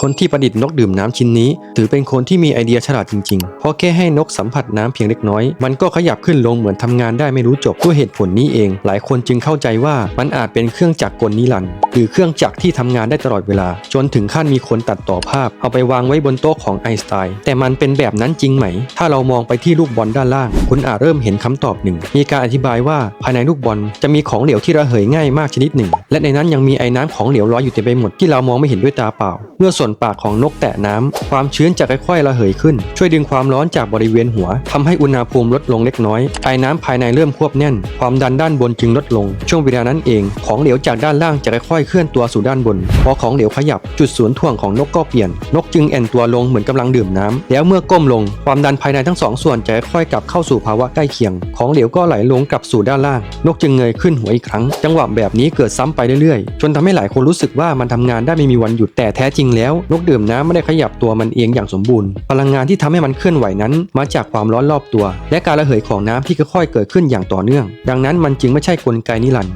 คนที่ประดิษฐ์นกดื่มน้ำชิ้นนี้ ถือเป็นคนที่มีไอเดียฉลาดจริงๆ เพราะแค่ให้นกสัมผัสน้ำเพียงเล็กน้อย มันก็ขยับขึ้นลงเหมือนทำงานได้ไม่รู้จบด้วยเหตุผลนี้เอง หลายคนจึงเข้าใจว่ามันอาจเป็นเครื่องจักรกลนิรันดร์หรือเครื่องจักรที่ทำงานได้ตลอดเวลา จนถึงขั้นมีคนตัดต่อภาพ เอาไปวางไว้บนโต๊ะของไอน์สไตน์แต่มันเป็นแบบนั้นจริงไหม ถ้าเรามองไปที่ลูกบอลด้านล่าง คุณอาจเริ่มเห็นคำตอบหนึ่งมีการอธิบายว่าภายในลูกบอลจะมีของเหลวที่ระเหยง่ายมากชนิดหนึ่ง และในนั้นยังมีไอ้น้ำของเหลวลอยอยู่เต็มไปหมดที่เรามองไม่เห็นด้วยตาเปล่า เมื่อส่วนปากของนกแตะน้ำความชื้นจะค่อยๆระเหยขึ้น ช่วยดึงความร้อนจากบริเวณหัวทำให้อุณหภูมิลดลงเล็กน้อย ไอ้น้ำภายในเริ่มควบแน่น ความดันด้านบนจึงลดลง ช่วงเวลานั้นเอง ของเหลวจากด้านล่างจะค่อยๆเคลื่อนตัวสู่ด้านบน พอของเหลวขยับจุดศูนย์ถ่วงของนกก็เปลี่ยน นกจึงแอนตัวลงเหมือนกำลังดื่มน้ำแล้วเมื่อก้มลง ความดันภายในทั้งสองส่วนจะค่อยๆกลับเข้าสู่ภาวะใกล้เคียง ของเหลวก็ไหลลงกลับสู่ด้านล่าง นกจึงเงยขึ้นหัวอีกครั้ง จังหวะแบบนี้เกิดซ้ำไปเรื่อยๆ จนทำให้หลายคนรู้สึกว่ามันทำงานได้ไม่มีวันหยุดแต่แท้จริงแล้ว นกดื่มน้ำไม่ได้ขยับตัวมันเองอย่างสมบูรณ์ พลังงานที่ทำให้มันเคลื่อนไหวนั้น มาจากความร้อนรอบตัว และการระเหยของน้ำที่ค่อยๆเกิดขึ้นอย่างต่อเนื่อง ดังนั้นมันจึงไม่ใช่กลไกนิรันดร์